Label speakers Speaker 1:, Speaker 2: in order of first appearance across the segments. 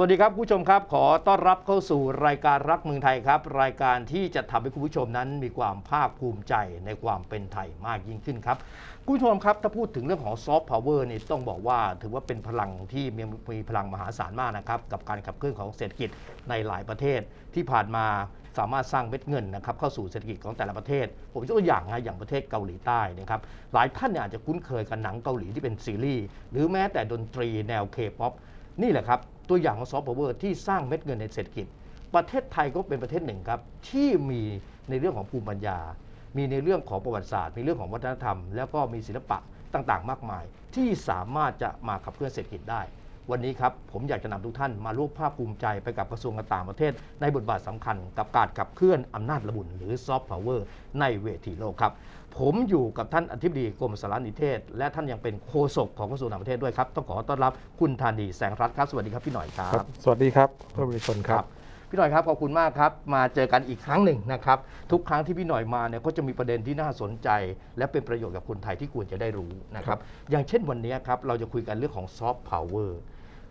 Speaker 1: สวัสดีครับผู้ชมครับ ขอต้อนรับเข้าสู่รายการรักเมืองไทยครับ รายการที่จะทำให้คุณผู้ชมนั้นมีความภาคภูมิใจในความเป็นไทยมากยิ่งขึ้นครับคุณผู้ชมครับถ้าพูดถึงเรื่องของซอฟต์พาวเวอร์นี่ต้องบอกว่าถือว่าเป็นพลังที่มีมีพลังมหาศาลมากนะครับ กับการขับเคลื่อนของเศรษฐกิจในหลายประเทศที่ผ่านมาสามารถสร้างเม็ดเงินนะครับเข้าสู่เศรษฐกิจของแต่ละประเทศ ผมยกตัวอย่างนะอย่างประเทศเกาหลีใต้นะครับหลายท่านเนี่ยอาจจะคุ้นเคยกับหนังเกาหลีที่เป็นซีรีส์หรือแม้แต่ดนตรีแนวเคป๊อปนี่แหละครับ ตัวอย่างของซอฟต์พาวเวอร์ที่สร้างเม็ดเงินในเศรษฐกิจ ประเทศไทยก็เป็นประเทศหนึ่งครับ ที่มีในเรื่องของภูมิปัญญา มีในเรื่องของประวัติศาสตร์ มีเรื่องของวัฒนธรรม แล้วก็มีศิลปะต่างๆ มากมาย ที่สามารถจะมาขับเคลื่อนเศรษฐกิจได้ วันนี้ครับผมอยากจะนำทุกท่านมาร่วมภาคภูมิใจไปกับกระทรวงการต่างประเทศ ในบทบาทสำคัญกับการขับเคลื่อนอำนาจระบุนหรือซอฟต์พาวเวอร์ในเวทีโลกครับ ผมอยู่กับท่านอธิบดีกรมสารนิเทศ และท่านยังเป็นโฆษกของกระทรวงต่างประเทศด้วยครับ ต้องขอต้อนรับคุณธานีแสงรัตน์ครับ สวัสดีครับพี่หน่อยครั
Speaker 2: ครับบสวัสดีครับเพื่อนประชาชนครับ
Speaker 1: พี่หน่อยครับขอบคุณมากครับ มาเจอกันอีกครั้งหนึ่งนะครับ ทุกครั้งที่พี่หน่อยมาเนี่ยก็จะมีประเด็นที่น่าสนใจ และเป็นประโยชน์กับคนไทยที่ควรจะได้รู้นะครับ อย่างเช่นวันนี้ครับเราจะคุยกันเรื่องของซอฟต์พาวเวอร์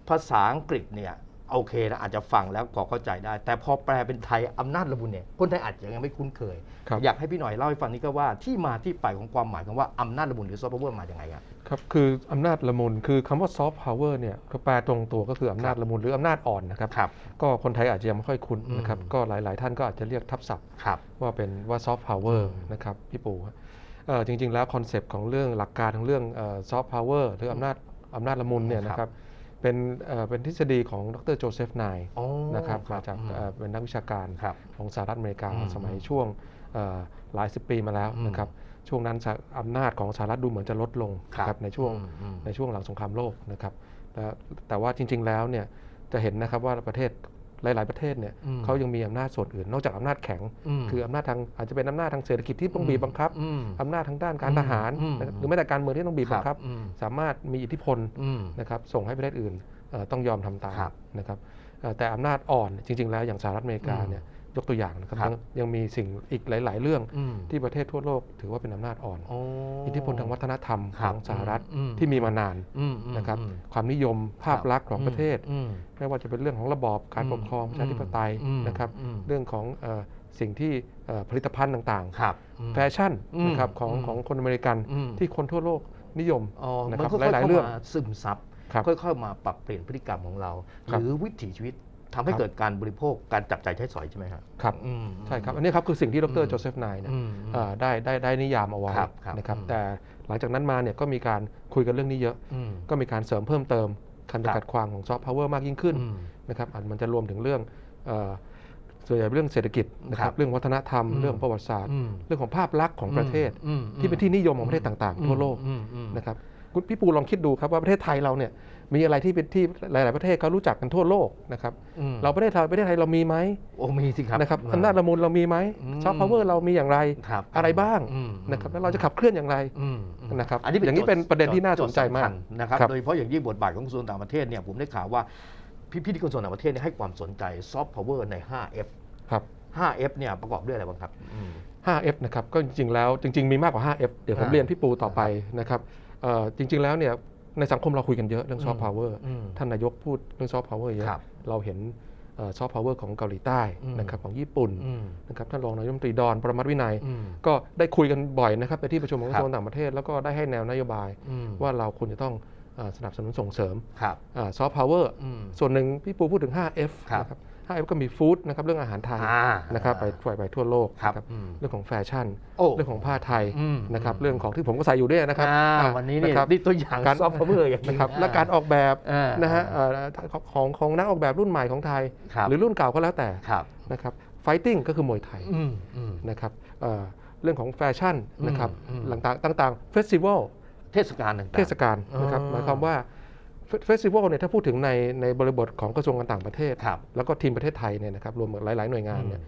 Speaker 1: ภาษาอังกฤษเนี่ย โอเคนะอาจจะฟังแล้วก็เข้าใจได้ แต่พอแปลเป็นไทยอำนาจระบุนเนี่ยคนไทยอาจจะยังไม่คุ้นเคย
Speaker 2: ครับ
Speaker 1: อยากให้พี่หน่อยเล่าให้ฟังนี้ก็ว่าที่มาที่ไปของความหมายของว่าอำนาจระบุนหรือซอฟต์พาวเวอร์มาอย่างไงครับ
Speaker 2: ครับคืออำนาจละมุนคือคำว่าซอฟต์พาวเวอร์เนี่ยก็แปลตรงตัวก็คืออำนาจละมุนหรืออำนาจอ่อนนะครับ
Speaker 1: ครับ
Speaker 2: ก็คนไทยอาจจะยังไม่ค่อยคุ้นนะครับ
Speaker 1: อืม
Speaker 2: ก็หลาย ๆ ท่านก็อาจจะเรียกทับศัพท์
Speaker 1: ครับ
Speaker 2: ว่าเป็นว่าซอฟต์พาวเวอร์
Speaker 1: อืม
Speaker 2: นะครับพี่ปูเอ่อจริง ๆ แล้วคอนเซปต์ของเรื่องหลักการของเรื่องซอฟต์พาวเวอร์หรืออำนาจอำนาจละมุนเนี่ย
Speaker 1: ครับ
Speaker 2: นะครับ เป็นเอ่อเป็นทฤษฎีของดรโจเซฟไนน์
Speaker 1: อ๋อ
Speaker 2: นะครับมาจาก
Speaker 1: อืม
Speaker 2: เอ่อเป็นนักวิชาการ
Speaker 1: ครับ
Speaker 2: ของสหรัฐอเมริกา
Speaker 1: อืม
Speaker 2: สมัยช่วงเอ่อหลายสิบปีมาแล้ว
Speaker 1: อืม
Speaker 2: นะครับช่วงนั้นสหอำนาจของสหรัฐดูเหมือนจะลดลง
Speaker 1: ครับ
Speaker 2: นะครับในช่วง
Speaker 1: อืมอืม
Speaker 2: ในช่วงหลังสงครามโลกนะครับแต่แต่ว่าจริง ๆแล้วเนี่ยจะเห็นนะครับว่าประเทศ หลาย ๆ ประเทศเนี่ย
Speaker 1: อืม
Speaker 2: เขายังมีอำนาจส่วนอื่น นอกจากอำนาจแข็ง
Speaker 1: ม
Speaker 2: คืออำนาจทางอาจจะเป็นอำนาจทางเศรษฐกิจที่ต้องบีบบังคับ
Speaker 1: อืม
Speaker 2: อำนาจทางด้านการ
Speaker 1: อืม
Speaker 2: ทหาร
Speaker 1: อืม
Speaker 2: นะครับหรือแม้แต่การเมืองที่ต้องบีบบังคับ
Speaker 1: อืม
Speaker 2: สามารถมีอิทธิพล
Speaker 1: อืม
Speaker 2: นะครับส่งให้ประเทศอื่นเอ่อต้องยอมทำตาม
Speaker 1: ครับ
Speaker 2: นะครับเอ่อแต่อำนาจอ่อนจริง ๆ แล้วอย่างสหรัฐอเมริกา
Speaker 1: อืม
Speaker 2: เนี่ย ยกตัวอย่างนะครับ
Speaker 1: ครับ
Speaker 2: ยังยังมีสิ่งอีกหลาย ๆ เรื่อง
Speaker 1: อืม
Speaker 2: ที่ประเทศทั่วโลกถือว่าเป็นอำนาจอ่อน
Speaker 1: โอ้
Speaker 2: อิทธิพลทางวัฒนธรรม
Speaker 1: ค
Speaker 2: ข
Speaker 1: รับ
Speaker 2: องสหรัฐ
Speaker 1: อืม
Speaker 2: ที่มีมานาน
Speaker 1: อืมอืม
Speaker 2: นะครับ
Speaker 1: อืม
Speaker 2: ความนิยมภาพลักษณ์ของประเทศ
Speaker 1: อืม
Speaker 2: ไม่ว่าจะเป็นเรื่องของระบอบการปกครองประชาธิปไตย
Speaker 1: อืม
Speaker 2: นะครับ
Speaker 1: อืม
Speaker 2: เรื่องของเอ่อสิ่งที่เอ่อผลิตภัณฑ์ต่าง
Speaker 1: ครับ
Speaker 2: ๆแฟชั่น
Speaker 1: อืม
Speaker 2: นะครับของ
Speaker 1: อืม
Speaker 2: ของคนอเมริกัน
Speaker 1: อืม
Speaker 2: ที่คนทั่วโลกนิยม
Speaker 1: อ๋อ
Speaker 2: นะ
Speaker 1: มั
Speaker 2: ครับ
Speaker 1: นก็ค่อย
Speaker 2: หลาย
Speaker 1: ๆ
Speaker 2: ๆเรื่อง
Speaker 1: มาซึมซับ
Speaker 2: ครับ
Speaker 1: ค่อยๆมาปรับเปลี่ยนพฤติกรรมของเราห
Speaker 2: ครับ
Speaker 1: รือวิถีชีวิต ทำให้
Speaker 2: ครับ
Speaker 1: เกิดการบริโภคการจับจ่ายใช้สอยใช่ไหมครับ
Speaker 2: ครับ
Speaker 1: อืม
Speaker 2: ใช่ครับ อันนี้ครับคือสิ่งที่ด
Speaker 1: อื
Speaker 2: ร
Speaker 1: ม
Speaker 2: โจเซฟไนน์เนี่ย
Speaker 1: อืม
Speaker 2: เอ่อได้ได้ได้นิยามเอาไว้
Speaker 1: ครับครับ
Speaker 2: นะครับ
Speaker 1: อืม
Speaker 2: แต่หลังจากนั้นมาเนี่ยก็มีการคุยกันเรื่องนี้เยอะ
Speaker 1: อืม
Speaker 2: ก็มีการเสริมเพิ่มเติมคำจำกัดความของซอฟต์พาวเวอร์มากยิ่งขึ้น
Speaker 1: อืม
Speaker 2: นะครับอาจมันจะรวมถึงเรื่องเอ่อส่วนใหญ่เรื่องเศรษฐกิจนะค
Speaker 1: ครั
Speaker 2: รับบเรื่องวัฒนธรรม
Speaker 1: อืม
Speaker 2: เรื่องประวัติศาสตร์
Speaker 1: อืม
Speaker 2: เรื่องของภาพลักษณ์ของประเทศ
Speaker 1: อืม
Speaker 2: ที่เป็นที่นิยมของประเทศต่างๆ ทั่วโลก
Speaker 1: อืมอืม
Speaker 2: นะครับคุณพี่ปูลองคิดดูครับว่าประเทศไทยเราเนี่ย มีอะไรที่เป็นที่หลาย ๆ ประเทศเขารู้จักกันทั่วโลกนะครับ
Speaker 1: อืม
Speaker 2: เราประเทศไทยประเทศไทยเรามีไหม
Speaker 1: โอ้มีสิครับ
Speaker 2: นะครับอำนาจละมุนเรามีไหม
Speaker 1: อืม
Speaker 2: ซอฟต์พาวเวอร์เรามีอย่างไร
Speaker 1: ครับ
Speaker 2: อะไรบ้าง
Speaker 1: อืม
Speaker 2: นะครับแล้วเราจะขับเคลื่อนอย่างไร
Speaker 1: อืมอืม
Speaker 2: นะครับ
Speaker 1: อันนี้
Speaker 2: อย่างนี้เป็นประเด็นที่น่าสนใจมาก
Speaker 1: โจทย์สำคัญนะครับ
Speaker 2: ครับ
Speaker 1: โดยเฉพาะอย่างยิ่งบทบาทของกระทรวงต่างประเทศเนี่ยผมได้ข่าวว่าพี่พี่ที่กระทรวงต่างประเทศเนี่ยให้ความสนใจซอฟต์พาวเวอร์ใน 5F
Speaker 2: ครับ
Speaker 1: 5F เนี่ยประกอบด้วยอะไรบ้างครับอืม
Speaker 2: 5F นะครับก็จริงๆแล้วจริง ๆ มีมากกว่า 5F เดี๋ยวผม
Speaker 1: อ่า
Speaker 2: เรียนพี่ปูต่อไปนะครับเอ่อจริง ๆแล้วเนี่ย ในสังคมเราคุยกันเยอะเรื่องซอฟ
Speaker 1: อื
Speaker 2: ต์
Speaker 1: ม
Speaker 2: พาวเวอร์
Speaker 1: อืม
Speaker 2: ท่านนายกพูดเรื่องซอฟต์พาวเวอร์เยอะ
Speaker 1: ครับ
Speaker 2: เราเห็นซอฟต์พาวเวอร์ของเกาหลีใต้
Speaker 1: อืม
Speaker 2: นะครับของญี่ปุ่น
Speaker 1: อืม
Speaker 2: นะครับท่านรองนายกรัฐมนตรีดอนประมัติวินัย
Speaker 1: อืม
Speaker 2: ก็ได้คุยกันบ่อยนะครับในที่ประชุมของก
Speaker 1: ครั
Speaker 2: ระ
Speaker 1: บ
Speaker 2: ทรวงต่างประเทศ แล้วก็ได้ให้แนวนโยบาย
Speaker 1: อืม
Speaker 2: ว่าเราควรจะต้องเอ่อสนับสนุนส่งเสริม
Speaker 1: ครับ
Speaker 2: ซอฟต์พาวเวอร์
Speaker 1: อืม
Speaker 2: ส่วนหนึ่งพี่ปูพูดถึง 5F
Speaker 1: ครับ
Speaker 2: นะครับ 5F ก็มีฟู้ดนะครับเรื่องอาหารไทย
Speaker 1: อ่า
Speaker 2: นะครับไปไปไปทั่วโลก
Speaker 1: ครับ
Speaker 2: นะ
Speaker 1: อืม
Speaker 2: เรื่องของแฟชั่น
Speaker 1: โอ้
Speaker 2: เรื่องของผ้าไทย
Speaker 1: อืม
Speaker 2: นะครับ
Speaker 1: อืม
Speaker 2: เรื่องของที่ผมก็ใส่อยู่ด้วยนะครับ
Speaker 1: อ่า
Speaker 2: อ่า
Speaker 1: วันนี้นี่ะ
Speaker 2: ครับ
Speaker 1: นี่ตัวอย่าง
Speaker 2: การ
Speaker 1: ซอฟต์พาวเวอร์อย่าง
Speaker 2: นะครับ
Speaker 1: อ่
Speaker 2: และการออกแบบ
Speaker 1: อ่า
Speaker 2: นะฮะเอ่อของของนักออกแบบรุ่นใหม่ของไทย
Speaker 1: ครับ
Speaker 2: หรือรุ่นเก่าก็แล้วแต่
Speaker 1: ครับ
Speaker 2: นะครับไฟติ้งก็คือมวยไทย
Speaker 1: อืมอืม
Speaker 2: นะครับเอ่อเรื่องของแฟชั่นนะครับ
Speaker 1: อืม
Speaker 2: ต่างๆต่างๆเฟสติวัล
Speaker 1: เทศกาลต่างๆ
Speaker 2: เทศกาลนะครับ
Speaker 1: อ๋อ
Speaker 2: หมายความว่า เฟสติวัลเนี่ยถ้าพูดถึงในในบริบทของกระทรวงการต่างประเทศ
Speaker 1: ครับ
Speaker 2: แล้วก็ทีมประเทศไทยเนี่ยนะครับรวมกับหลาย ๆ หน่วยงานเนี่ย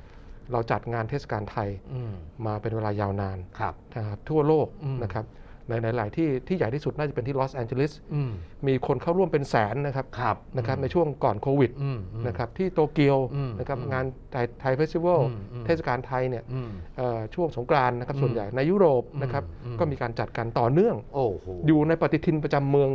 Speaker 2: เราจัดงานเทศกาลไทย
Speaker 1: อืม
Speaker 2: มาเป็นเวลายาวนาน
Speaker 1: ครับ
Speaker 2: นะครับทั่วโลก
Speaker 1: อืม
Speaker 2: นะครับในหลาย ๆ ที่ที่ใหญ่ที่สุดน่าจะเป็นที่ลอสแอนเจลิส
Speaker 1: อืม
Speaker 2: มีคนเข้าร่วมเป็นแสนนะครับ
Speaker 1: ครับ
Speaker 2: นะครับในช่วงก่อนโควิด
Speaker 1: อืมอืม
Speaker 2: นะครับที่โตเกียว
Speaker 1: อืม
Speaker 2: นะครับ
Speaker 1: อืม
Speaker 2: งานไทยไทยเฟสติวัล
Speaker 1: อืมอืม
Speaker 2: เทศกาลไทยเนี่ย
Speaker 1: อืม
Speaker 2: เอ่อช่วงสงกรานต์นะครับ
Speaker 1: อืม
Speaker 2: ส่วนใหญ่ในยุโรปนะครับ
Speaker 1: อืม
Speaker 2: ก็มีการจัดกันต่อเนื่อง
Speaker 1: โอ้โห
Speaker 2: อยู่ในปฏิทินประจำเมือง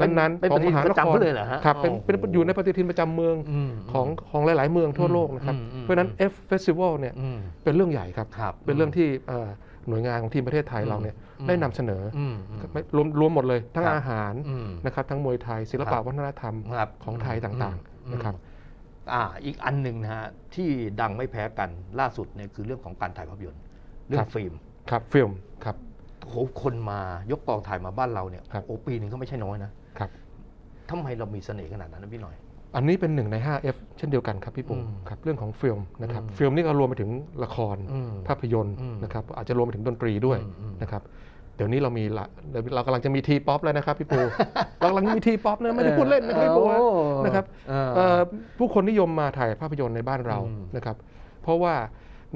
Speaker 2: นั้นๆ
Speaker 1: เป็น
Speaker 2: ข
Speaker 1: ป
Speaker 2: อง
Speaker 1: ฏิ
Speaker 2: ม
Speaker 1: ทิน
Speaker 2: หา
Speaker 1: ป
Speaker 2: น
Speaker 1: ระจำ
Speaker 2: คร
Speaker 1: เขาเลยเหรอฮะ
Speaker 2: ครับเป็น
Speaker 1: โอ้โห
Speaker 2: เป็นอยู่ในปฏิทินประจำเมือง
Speaker 1: ม
Speaker 2: ของของหลาย ๆ เมืองทั่วโลกนะครับ
Speaker 1: อืมอืม
Speaker 2: เพราะฉะนั้น F Festival เนี่ย
Speaker 1: อืม
Speaker 2: เป็นเรื่องใหญ่ครับ
Speaker 1: ครับ
Speaker 2: เป็นเรื่องที่เอ่อหน่วยงานของทีมประเทศไทยเราเนี่ย
Speaker 1: อืม
Speaker 2: ได้นำเสนออ
Speaker 1: อืมอืม
Speaker 2: ไม่รวมรวมหมดเลยทั้ง
Speaker 1: ครับ
Speaker 2: อาหาร
Speaker 1: อืม
Speaker 2: นะครับทั้งมวยไทยศิล
Speaker 1: ครั
Speaker 2: ปะ
Speaker 1: บ
Speaker 2: วัฒนธรรม
Speaker 1: ครับ
Speaker 2: ของไทยต่าง
Speaker 1: อืม
Speaker 2: ๆนะครับ
Speaker 1: อ่าอีกอันหนึ่งนะฮะที่ดังไม่แพ้กันล่าสุดเนี่ยคือเรื่องของการถ่ายภาพยนตร์เรื่อ
Speaker 2: ครั
Speaker 1: ง
Speaker 2: บ
Speaker 1: ฟิล์ม
Speaker 2: ครับฟิล์มครับ
Speaker 1: โอ้โหคนมายกกองถ่ายมาบ้านเราเนี่ย
Speaker 2: ครับ
Speaker 1: โอ้ปีหนึ่งก็ไม่ใช่น้อยนะครับ ทำไมเรามีเสน่ห์ขนาดนั้นนะพี่หน่อย
Speaker 2: อันนี้เป็นหนึ่งใน 5F เช่นเดียวกันครับพี่ปู
Speaker 1: อืม
Speaker 2: ครับเรื่องของฟิล์มนะครับ
Speaker 1: อืม
Speaker 2: ฟิล์มนี่ก็รวมไปถึงละคร
Speaker 1: อืม
Speaker 2: ภาพยนตร์
Speaker 1: อืม
Speaker 2: นะครับอาจจะรวมไปถึงดนตรีด้วย
Speaker 1: อืมอืม
Speaker 2: นะครับเดี๋ยวนี้เรามีละเดี๋ยวเรากำลังจะมีทีป๊อปแล้วนะครับพี่ปู เรากำลังมีทีป๊อปนะไม่ได้พูดเล่นนะครับพี่ปู
Speaker 1: โอ้
Speaker 2: นะครับ
Speaker 1: เออ
Speaker 2: เอ่อผู้คนนิยมมาถ่ายภาพยนตร์ในบ้านเรา
Speaker 1: อืม
Speaker 2: นะครับ เพราะว่า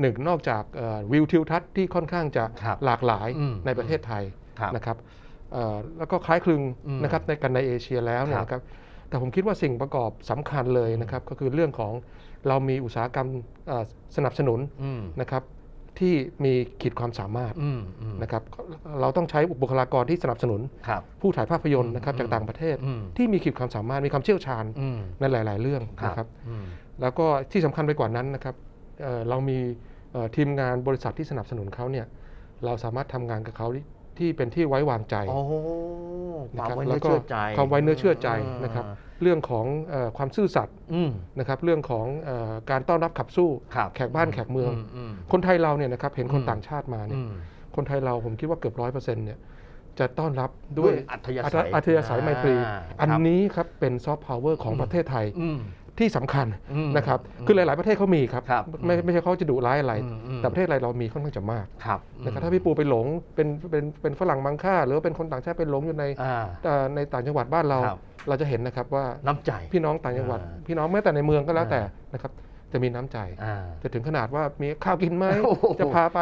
Speaker 2: หนึ่งนอกจากเอ่อวิวทิวทัศน์ที่ค่อนข้างจะ
Speaker 1: ครับ
Speaker 2: หลากหลาย
Speaker 1: อืม
Speaker 2: ในประเทศไทย
Speaker 1: ครับ
Speaker 2: นะครับเอ่อ แล้วก็คล้ายคลึง
Speaker 1: อืม
Speaker 2: นะครับในกันในเอเชียแล้วเนี่ย
Speaker 1: ครับ
Speaker 2: นะครับแต่ผมคิดว่าสิ่งประกอบสำคัญเลยนะครับก็คือเรื่องของเรามีอุตสาหกรรมเอ่อสนับสนุน
Speaker 1: อืม
Speaker 2: นะครับที่มีขีดความสามารถ
Speaker 1: อืมอืม
Speaker 2: นะครับเราต้องใช้บุคลากรที่สนับสนุน
Speaker 1: ครับ
Speaker 2: ผู้ถ่ายภาพยนตร์นะครับ
Speaker 1: อืม
Speaker 2: จากต่างประเทศ
Speaker 1: อืม
Speaker 2: ที่มีขีดความสามารถมีความเชี่ยวชาญ
Speaker 1: อืม
Speaker 2: ในหลาย ๆ เรื่องนะครับ
Speaker 1: อืม
Speaker 2: แล้วก็ที่สำคัญไปกว่านั้นนะครับเอ่อเรามีเอ่อทีมงานบริษัทที่สนับสนุนเขาเนี่ยเราสามารถทำงานกับเขา ที่ที่เป็นที่ไว้วางใจ
Speaker 1: โอ้ค
Speaker 2: นะ
Speaker 1: วาม
Speaker 2: ครับ
Speaker 1: ไว้
Speaker 2: แล้
Speaker 1: เนื้
Speaker 2: ว
Speaker 1: อ
Speaker 2: ก็
Speaker 1: เชื่อใจ
Speaker 2: ความไว้เนื้อเชื่อใจ
Speaker 1: อ่า
Speaker 2: นะครับ เรื่องของเอ่อความซื่อสัตย์
Speaker 1: อืม
Speaker 2: นะครับ เรื่องของเออการต้อนรับขับสู้
Speaker 1: ครับ
Speaker 2: แขกบ้านแขกเมือง
Speaker 1: อืม
Speaker 2: คนไทยเราเนี่ยนะครับเห็นคน
Speaker 1: อืม
Speaker 2: ต่างชาติมาเนี่
Speaker 1: อื
Speaker 2: ย
Speaker 1: ม
Speaker 2: คนไทยเราผมคิดว่าเกือบร้อยเปอร์เซ็นต์เนี่ยจะต้อนรับด้
Speaker 1: ด้
Speaker 2: ว
Speaker 1: วยยอัธยาศัย
Speaker 2: อัธยาศัยไมตรี
Speaker 1: อ่า
Speaker 2: อัน
Speaker 1: ครับ
Speaker 2: นี้ครับเป็นซอฟต์พาวเวอร์ของ
Speaker 1: อืม
Speaker 2: ประเทศไทย
Speaker 1: อืม
Speaker 2: ที่สำคัญ
Speaker 1: อืม
Speaker 2: นะครับ
Speaker 1: อืม
Speaker 2: คือหลาย ๆ ประเทศเขามีครับ
Speaker 1: ครับ
Speaker 2: ไม่
Speaker 1: อืม
Speaker 2: ไม่ใช่เขาจะดุร้ายอะไร
Speaker 1: อืมอืม
Speaker 2: แต่ประเทศอะไรเรามีค่อนข้างจะมาก
Speaker 1: ครับ
Speaker 2: นะครับถ้าพี่ปูไปหลงเป็นเป็นเป็นฝรั่งบางค่า หรือว่าเป็นคนต่างชาติไปหลงอยู่ใน
Speaker 1: อ่า
Speaker 2: เอ่อในต่างจังหวัดบ้านเรา
Speaker 1: ครับ
Speaker 2: เราจะเห็นนะครับว่า
Speaker 1: น้ำใจ
Speaker 2: พี่น้องต่างจังหวัด
Speaker 1: อ่า
Speaker 2: พี่น้องแม้แต่ในเมืองก็แล้ว
Speaker 1: อ่า
Speaker 2: แต่นะครับจะมีน้ำใจ
Speaker 1: อ่า
Speaker 2: จะถึงขนาดว่ามีข้าวกินไหม
Speaker 1: โอ้โห
Speaker 2: จะพาไป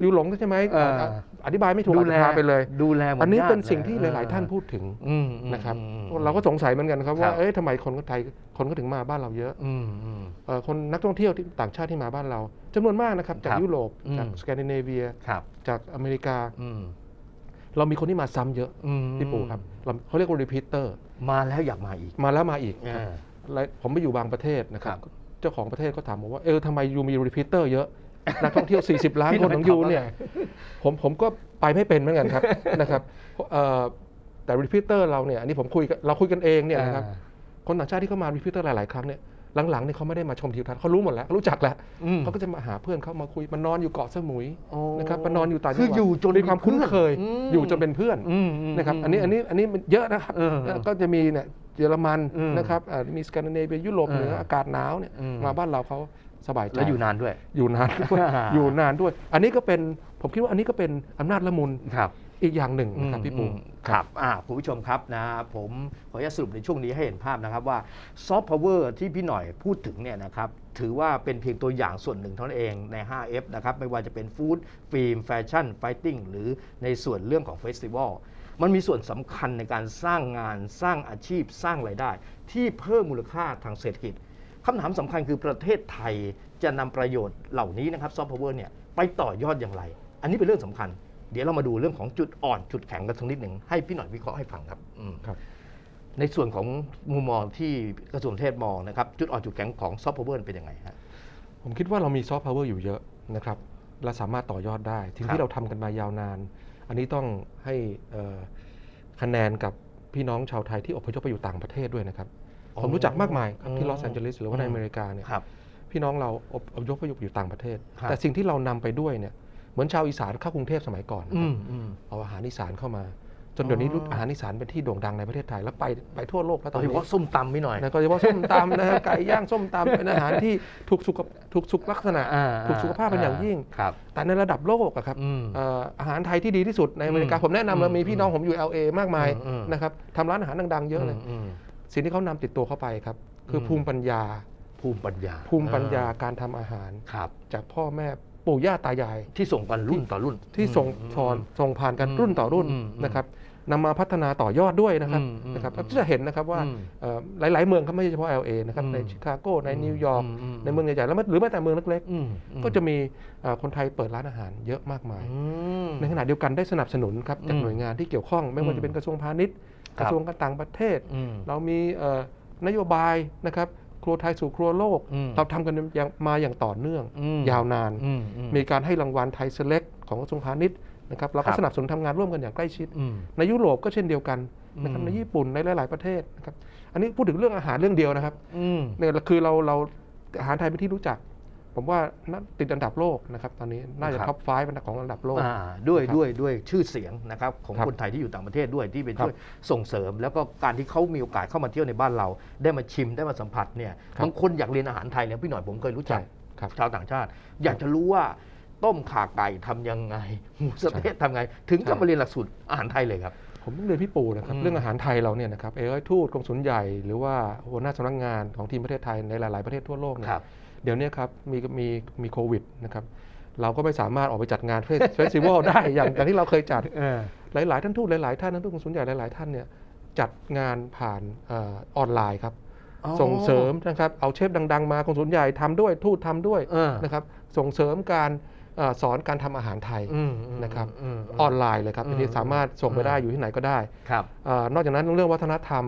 Speaker 2: อยู่หลงใช่ไหม
Speaker 1: เออ
Speaker 2: อะอธิบายไม่ถูก
Speaker 1: ดู
Speaker 2: อาจ
Speaker 1: แล
Speaker 2: จะพาไปเลย
Speaker 1: ดูแลหมื
Speaker 2: อันนี้
Speaker 1: ญาติ
Speaker 2: เป็นสิ่งที่
Speaker 1: ล
Speaker 2: หลาย ๆ ท่านพูดถึง
Speaker 1: อืมอืม
Speaker 2: นะครับ
Speaker 1: อืม
Speaker 2: เราก็สงสัยเหมือนกันครับ
Speaker 1: ครั
Speaker 2: ว่า
Speaker 1: บ
Speaker 2: เอ๊ะทำไมคนไทยคนก็ถึงมาบ้านเราเยอะ
Speaker 1: อืมอืม
Speaker 2: เอ่อคนนักท่องเที่ยวที่ต่างชาติที่มาบ้านเราจำนวนมากนะครับ จาก
Speaker 1: ครับ
Speaker 2: ยุโรป
Speaker 1: อืม
Speaker 2: จากสแกนดิเนเวีย
Speaker 1: ครับ
Speaker 2: จากอเมริกา
Speaker 1: อืม
Speaker 2: เรามีคนที่มาซ้ำเยอะ
Speaker 1: อืม
Speaker 2: พี่ปูครับเราเขาเรียกว่า repeater
Speaker 1: มาแล้วอยากมาอีก
Speaker 2: มาแล้วมาอีก
Speaker 1: อ่า
Speaker 2: แล้วผมไปอยู่บางประเทศนะครับ
Speaker 1: ครับ
Speaker 2: เจ้าของประเทศก็ถามผมว่าเออทำไมยูมี repeater เยอะ นักท่องเที่ยว 40 ล้าน
Speaker 1: พี่
Speaker 2: คน
Speaker 1: น้อย
Speaker 2: ของยู
Speaker 1: ตอบว่า
Speaker 2: เนี่ย
Speaker 1: ไง
Speaker 2: ผมผมก็ไปไม่เป็นเหมือนกันครับนะครับเอ่อแต่ repeater เราเนี่ยอันนี้ผมคุยกับเราคุยกันเองเนี่ยนะครับ
Speaker 1: อ่า
Speaker 2: คนต่างชาติที่เข้ามา repeater หลาย ๆ ครั้งเนี่ยหลังๆเนี่ยเขาไม่ได้มาชมทิวทัศน์เขารู้หมดแล้วเขารู้จักแล้ว
Speaker 1: อืม
Speaker 2: เขาก็จะมาหาเพื่อนเขามาคุยมานอนอยู่เกาะสมุย
Speaker 1: โอ้
Speaker 2: นะครับมานอนอยู่ต่างจังห
Speaker 1: คื
Speaker 2: วั
Speaker 1: อ
Speaker 2: ด
Speaker 1: อยู่จน
Speaker 2: มีความคุ้นเคย
Speaker 1: อืม
Speaker 2: อยู่จนเป็นเพื่อน
Speaker 1: อืมม
Speaker 2: นะครับ
Speaker 1: ม
Speaker 2: อันนี้อันนี้อันนี้มันเยอะนะครับ
Speaker 1: เออ
Speaker 2: แล้วก็จะมีเนี่ยเยอรมัน
Speaker 1: อืม
Speaker 2: นะครับอ่ามีสแกนดิเนเวียยุโรป
Speaker 1: เออ
Speaker 2: เหนืออากาศหนาวเนี่ย
Speaker 1: อืม
Speaker 2: มาบ้านเราเขา สบายใจ
Speaker 1: แล้วอยู่นานด้วย
Speaker 2: อยู่นานด้วย
Speaker 1: อ่า
Speaker 2: อยู่นานด้วย อันนี้ก็เป็นผมคิดว่าอันนี้ก็เป็นอำนาจละมุน
Speaker 1: ครับ
Speaker 2: อีกอย่างหนึ่งนะครับพี่ปู
Speaker 1: อืมครับอ่าคุณผู้ชมครับนะผมขออนุญาตสรุปในช่วงนี้ให้เห็นภาพนะครับว่าซอฟต์พาวเวอร์ที่พี่หน่อยพูดถึงเนี่ยนะครับถือว่าเป็นเพียงตัวอย่างส่วนหนึ่งเท่านั้นเองใน 5F นะครับไม่ว่าจะเป็นฟู้ดฟิล์มแฟชั่นไฟติ้งหรือในส่วนเรื่องของเฟสติวัลมันมีส่วนสำคัญในการสร้างงานสร้างอาชีพสร้างรายได้ ที่เพิ่มมูลค่าทางเศรษฐกิจ คำถามสำคัญคือประเทศไทยจะนำประโยชน์เหล่านี้นะครับซอฟต์พาวเวอร์เนี่ยไปต่อยอดอย่างไร อันนี้เป็นเรื่องสำคัญ เดี๋ยวเรามาดูเรื่องของจุดอ่อนจุดแข็งกันสักนิดหนึ่งให้พี่หน่อยวิเคราะห์ให้ฟังครับอืม
Speaker 2: ครับ
Speaker 1: ในส่วนของมุมมองที่กระทรวงเทศมองนะครับจุดอ่อนจุดแข็งของซอฟต์พาวเวอร์เป็นยังไงฮะ
Speaker 2: ผมคิดว่าเรามีซอฟต์พาวเวอร์อยู่เยอะนะครับและสามารถต่อยอดได้ถึง
Speaker 1: ครับ
Speaker 2: ที่เราทำกันมายาวนาน อันนี้ต้องให้เอ่อคะแนนกับพี่น้องชาวไทยที่อพยพไปอยู่ต่างประเทศด้วยนะครับ
Speaker 1: อ๋อ
Speaker 2: ผมรู้จักมากมายครับที่
Speaker 1: อ๋อ
Speaker 2: ลอสแอนเจลิสหรือว่าในอเมริกาเนี่ย
Speaker 1: ครับ
Speaker 2: พี่น้องเราอพยพไปอยู่ต่างประเทศ
Speaker 1: ครับ
Speaker 2: แต่สิ่งที่เรานำไปด้วยเนี่ยเหมือนชาวอีสานเข้ากรุงเทพสมัยก่อนนะ
Speaker 1: อื
Speaker 2: ครับ
Speaker 1: มอืม
Speaker 2: เอาอาหารอีสานเข้ามา จนเดี๋ยวนี้
Speaker 1: อ๋อ
Speaker 2: อาหารอีสานเป็นที่โด่งดังในประเทศไทยแล้วไปไปทั่วโลกแล้วต
Speaker 1: โด
Speaker 2: อยน
Speaker 1: เฉ
Speaker 2: นี้
Speaker 1: พาะส้มตำพี่หน่อย
Speaker 2: นะก็เฉพาะส้มตำนะฮะไก่ย่างส้มตำเป็นอาหารที่ถูกสุขถูกสุขลักษณะ
Speaker 1: อ่า
Speaker 2: ถูกสุขภาพเป็นอย่างยิ่ง
Speaker 1: ครับ
Speaker 2: แต่ในระดับโลกอะครับ
Speaker 1: อืม
Speaker 2: เอ่ออาหารไทยที่ดีที่สุดในอเมริกา
Speaker 1: อืม
Speaker 2: ผมแนะนำเลยมี
Speaker 1: อืม
Speaker 2: พี่น้องผมอยู่ LA มากมาย
Speaker 1: อืมอืม
Speaker 2: นะครับทำร้านอาหารดังๆเยอะเลย
Speaker 1: มม
Speaker 2: สิ่งที่เขานำติดตัวเข้าไปครับ คืออ
Speaker 1: ม
Speaker 2: ภูมิปัญญา
Speaker 1: ภูมิปัญญา
Speaker 2: ภูมิปัญญา
Speaker 1: อ่
Speaker 2: การทำอาหาร
Speaker 1: ครับ
Speaker 2: จากพ่อแม่ปู่ย่าตายาย
Speaker 1: ที่ส่งกันรุ่นต่อรุ่น
Speaker 2: ที่ส่ง
Speaker 1: อืม
Speaker 2: ทอนส่งผ่านกัน
Speaker 1: อืม
Speaker 2: รุ่นต่อรุ่น
Speaker 1: อืมอืม
Speaker 2: นะครับนำมาพัฒนาต่อยอดด้วยนะครับ
Speaker 1: อืมอืม
Speaker 2: นะครับ
Speaker 1: อืม
Speaker 2: แล้วจะเห็นนะครับว่า
Speaker 1: อืม
Speaker 2: เอ่อหลาย ๆ เมืองครับไม่ใช่เฉพาะ LA นะครับ
Speaker 1: อืม
Speaker 2: ในชิคาโกในนิวยอร์ก
Speaker 1: อืมอืม
Speaker 2: ในเมืองใหญ่ๆแล้วหรือแม้แต่เมืองเล็ก
Speaker 1: อืม
Speaker 2: ๆ ก็จะมีเอ่อคนไทยเปิดร้านอาหารเยอะมากมาย
Speaker 1: อืม
Speaker 2: ในขณะเดียวกันได้สนับสนุนครับจาก
Speaker 1: อืม
Speaker 2: หน่วยงานที่เกี่ยวข้อง ไม่ว่า
Speaker 1: อืม
Speaker 2: จะเป็นกระทรวงพาณิชย์
Speaker 1: ค
Speaker 2: ก
Speaker 1: รับ
Speaker 2: ระทรวงการต่างประเทศ
Speaker 1: อืม
Speaker 2: เรามีเอ่อนโยบายนะครับครัวไทยสู่ครัวโลก
Speaker 1: อืม
Speaker 2: เราทำกันอย่างมาอย่างต่อเนื่อง
Speaker 1: อืม
Speaker 2: ยาวนาน
Speaker 1: อืมอืม
Speaker 2: มีการให้รางวัลไทยเซเล็กของกระทรวงพาณิชย์นะครับเรา
Speaker 1: ครั
Speaker 2: ก็
Speaker 1: บ
Speaker 2: สนับสนุนทำงานร่วมกันอย่างใกล้ชิด
Speaker 1: อืม
Speaker 2: ในยุโรปก็เช่นเดียวกันนะครับ
Speaker 1: อืม
Speaker 2: ในญี่ปุ่นในหลาย ๆประเทศนะครับอันนี้พูดถึงเรื่องอาหารเรื่องเดียวนะครับ
Speaker 1: อืม
Speaker 2: เนี่ยคือเราเราอาหารไทยเป็นที่รู้จัก ผมว่าน่าติดอันดับโลกนะครับตอนนี้น่าจะ
Speaker 1: ครับ
Speaker 2: ท็อปไฟว์ของอันดับโลก
Speaker 1: อ่าด้วย
Speaker 2: นะครับ
Speaker 1: ด้วยด้วยชื่อเสียงนะครับของ
Speaker 2: ครับ
Speaker 1: คนไทยที่อยู่ต่างประเทศด้วยที่เป็น
Speaker 2: ครับ
Speaker 1: ช่วยส่งเสริม แล้วก็การที่เขามีโอกาสเข้ามาเที่ยวในบ้านเรา ได้มาชิมได้มาสัมผัสเนี่ย
Speaker 2: ครับ
Speaker 1: บางคนอยากเรียนอาหารไทยเนี่ยพี่หน่อยผมเคยรู้จัก
Speaker 2: ใช่ครับ
Speaker 1: ชาวต่างชาติ อยากจะรู้ว่าต้มข่าไก่ทำยังไงหมูสะเต๊ะทำไง ถึง
Speaker 2: ใช่
Speaker 1: จะมาเรียนหลักสูตรอาหารไทยเลยครับ
Speaker 2: ผมต้องเรียนพี่ปูนะครับ
Speaker 1: อืม
Speaker 2: เรื่องอาหารไทยเราเนี่ยนะครับเอกทูตกองสุลใหญ่หรือว่าหัวหน้าสำนักงานของทีมประเทศไทยในหลาย ๆประเทศทั่วโลกเนี่ย
Speaker 1: ครับ
Speaker 2: เดี๋ยวนี้ครับมีมีมีโควิดนะครับเราก็ไม่สามารถออกไปจัดงานเฟสเฟสติวัลได้อย่างอย่างที่เราเคยจัดหลาย ๆ ท่านทูตหลาย ๆ ท่านท่านทูตกองสุลใหญ่หลาย ๆ ท่านเนี่ยจัดงานผ่านเออออนไลน์ครับ
Speaker 1: อ๋อ
Speaker 2: ส่งเสริมนะครับเอาเชฟดัง ๆ มากองสุลใหญ่ทำด้วยทูตทำด้วย
Speaker 1: เออ
Speaker 2: นะครับส่งเสริมการเอ่อ สอนการทำอาหารไทย
Speaker 1: อืมอืม
Speaker 2: นะครับ
Speaker 1: อืม
Speaker 2: ออนไลน์เลยครับ
Speaker 1: อืม
Speaker 2: ทีนี้สามารถส่งไปได้
Speaker 1: อืม
Speaker 2: อยู่ที่ไหนก็ได้
Speaker 1: ครับ
Speaker 2: เออนอกจากนั้นเรื่องวัฒนธรรม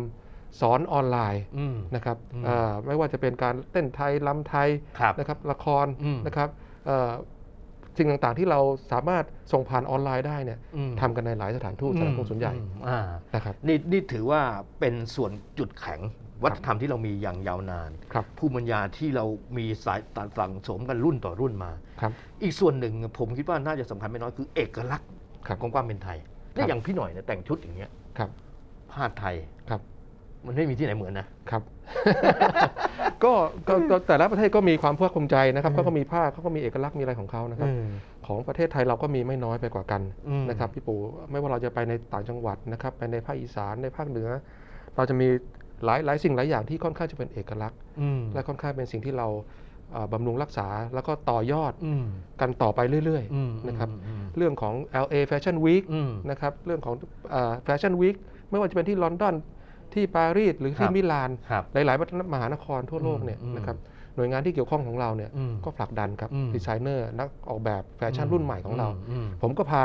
Speaker 2: สอนออนไลน์
Speaker 1: อืม
Speaker 2: นะครับ
Speaker 1: อืม
Speaker 2: เอ่อไม่ว่าจะเป็นการเต้นไทยลำไทย
Speaker 1: ครับ
Speaker 2: นะครับละคร
Speaker 1: อืม
Speaker 2: นะครับเอ่อ สิ่งต่างๆ ที่เราสามารถส่งผ่านออนไลน์ได้เนี่ย
Speaker 1: อืม
Speaker 2: ทำกันในหลายสถานทูตสถานกงสุลใหญ่
Speaker 1: อืมอ่า
Speaker 2: นะครับ
Speaker 1: นี่นี่ถือว่าเป็นส่วนจุดแข็งวัฒนธรรมที่เรามีอย่างยาวนาน
Speaker 2: ครับ
Speaker 1: ภูมิปัญญาที่เรามีสายสั่งสมกันรุ่นต่อรุ่นมา
Speaker 2: ครับ
Speaker 1: อีกส่วนหนึ่งผมคิดว่าน่าจะสำคัญไม่น้อยคือเอกลักษณ์
Speaker 2: ครับ
Speaker 1: ของความเป็นไทยเนี่
Speaker 2: ครั
Speaker 1: ย
Speaker 2: บ
Speaker 1: อย่างพี่หน่อยเนี่ยแต่งชุดอย่างเงี้ย
Speaker 2: ครับ
Speaker 1: ผ้าไทย
Speaker 2: ครับ
Speaker 1: มันไม่มีที่ไหนเหมือนนะ
Speaker 2: ครับ ก็ก็ก็แต่ละประเทศก็มีความภาคภูมิใจนะครับ
Speaker 1: อืม
Speaker 2: เขาก็มีผ้าเขาก็มีเอกลักษณ์มีอะไรของเขานะครับ ของประเทศไทยเราก็มีไม่น้อยไปกว่ากัน
Speaker 1: อืม
Speaker 2: นะครับพี่ปูไม่ว่าเราจะไปในต่างจังหวัดนะครับไปในภาคอีสานในภาคเหนือ เราจะมีหลายหลายสิ่งหลายอย่างที่ค่อนข้างจะเป็นเอกลักษณ์
Speaker 1: อืม
Speaker 2: และค่อนข้างเป็นสิ่งที่เราเอ่อบำรุงรักษาแล้วก็ต่อยอด
Speaker 1: อืม
Speaker 2: กันต่อไปเรื่อย
Speaker 1: อืม
Speaker 2: ๆนะครับ
Speaker 1: อืม
Speaker 2: เรื่องของ LA Fashion Week
Speaker 1: อืม
Speaker 2: นะครับเรื่องของแฟชั่นวีคไม่ว่าจะเป็นที่ลอนดอน ที่ปารีสหรือ
Speaker 1: ค
Speaker 2: ที่
Speaker 1: รับ
Speaker 2: มิลาน
Speaker 1: ครับ
Speaker 2: หลายๆมหานครทั่วโลกเนี่ย
Speaker 1: อืม
Speaker 2: นะครับหน่วยงานที่เกี่ยวข้องของเราเนี่ย
Speaker 1: อืม
Speaker 2: ก็ผลักดันครับ
Speaker 1: อืม
Speaker 2: ดีไซเนอร์นักออกแบบแฟชั่นรุ่นใหม่ของเรา
Speaker 1: อืม
Speaker 2: ผมก็พา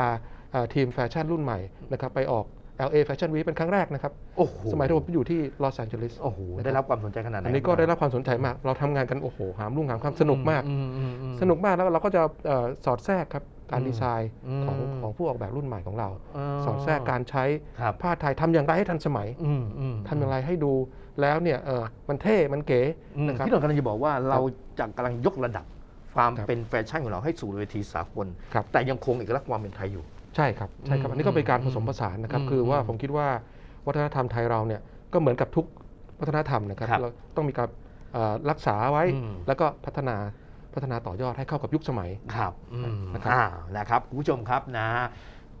Speaker 2: เอ่อทีมแฟชั่นรุ่นใหม่นะครับไปออก LA Fashion Week เป็นครั้งแรกนะครับ
Speaker 1: โอ้โห
Speaker 2: สมัยที่ผมอยู่ที่ลอสแอนเจลิส
Speaker 1: โอ้โห
Speaker 2: นะครับ
Speaker 1: ได้รับความสนใจขนาดไหน
Speaker 2: อันนี้ก็ได้รับความสนใจมาก เราทำงานกัน โอ้โห หามรุ่งหามความสนุกมาก
Speaker 1: อือือืม
Speaker 2: สนุกมากแล้วเราก็จะเอ่อสอดแทรกครับ การ
Speaker 1: อืม
Speaker 2: ดีไซน์ของ
Speaker 1: อืม
Speaker 2: ของผู้ออกแบบรุ่นใหม่ของเราาสอดแทรกการใช้
Speaker 1: ครับ
Speaker 2: ผ้าไทยทำอย่างไรให้ทันสมัย
Speaker 1: อืมอืม
Speaker 2: ทำอย่างไรให้ดูแล้วเนี่ยเออมันเท่ มันเก๋
Speaker 1: อืม
Speaker 2: นะครับ
Speaker 1: พี่หน่อยกำลังจะบอกว่าเราจะกำลังยกระดับความ
Speaker 2: ครับ
Speaker 1: เป็นแฟชั่นของเราให้สู่เวทีสากล
Speaker 2: ครับ
Speaker 1: แต่ยังคงเอกลักษณ์ความเป็นไทยอยู่
Speaker 2: ใช่ครับใช่ครับ
Speaker 1: อืม
Speaker 2: อันนี้ก็เป็นการ
Speaker 1: อืม
Speaker 2: ผสมผสานนะครับ
Speaker 1: อืม
Speaker 2: คือว่า
Speaker 1: อืม
Speaker 2: ผมคิดว่าวัฒนธรรมไทยเราเนี่ยก็เหมือนกับทุกวัฒนธรรมนะครับ
Speaker 1: ครับ
Speaker 2: เราต้องมีการเอ่อรักษาไว้
Speaker 1: อืม
Speaker 2: แล้วก็พัฒนา พัฒนาต่อยอดให้เข้ากับยุคสมัย
Speaker 1: ครับอืม
Speaker 2: นะครับ
Speaker 1: อ่านะครับคุณผู้ชมครับนะ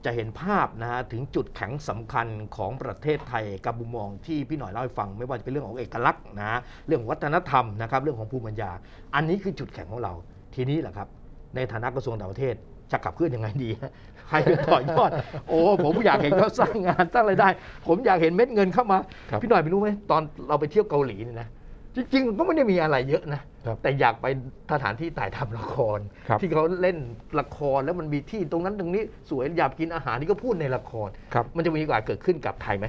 Speaker 1: จะเห็นภาพนะฮะถึงจุดแข็งสำคัญของประเทศไทยกับมุมมองที่พี่หน่อยเล่าให้ฟัง ไม่ว่าจะเป็นเรื่องของเอกลักษณ์นะเรื่องของวัฒนธรรมนะครับเรื่องของภูมิปัญญา อันนี้คือจุดแข็งของเรา ทีนี้แหละครับ ในฐานะกระทรวงต่างประเทศจะขับเคลื่อนยังไงดีให้เป็นต่อยอด โอ้ผมอยากเห็นเขาสร้างงานสร้างรายได้ ผมอยากเห็นเม็ดเงินเข้ามา
Speaker 2: ครับ
Speaker 1: พี่หน่อยไม่รู้ไหมตอนเราไปเที่ยวเกาหลีเนี่ยนะจริงๆมันก็ไม่ได้มีอะไรเยอะนะ
Speaker 2: ครับ
Speaker 1: แต่อยากไปสถานที่ถ่ายทำละคร
Speaker 2: ครับ
Speaker 1: ที่เขาเล่นละครแล้วมันมีที่ตรงนั้นตรงนี้สวยอยากกินอาหารที่ก็พูดในละคร
Speaker 2: ครับ
Speaker 1: มันจะมีโอกาสเกิดขึ้นกับไทยไหม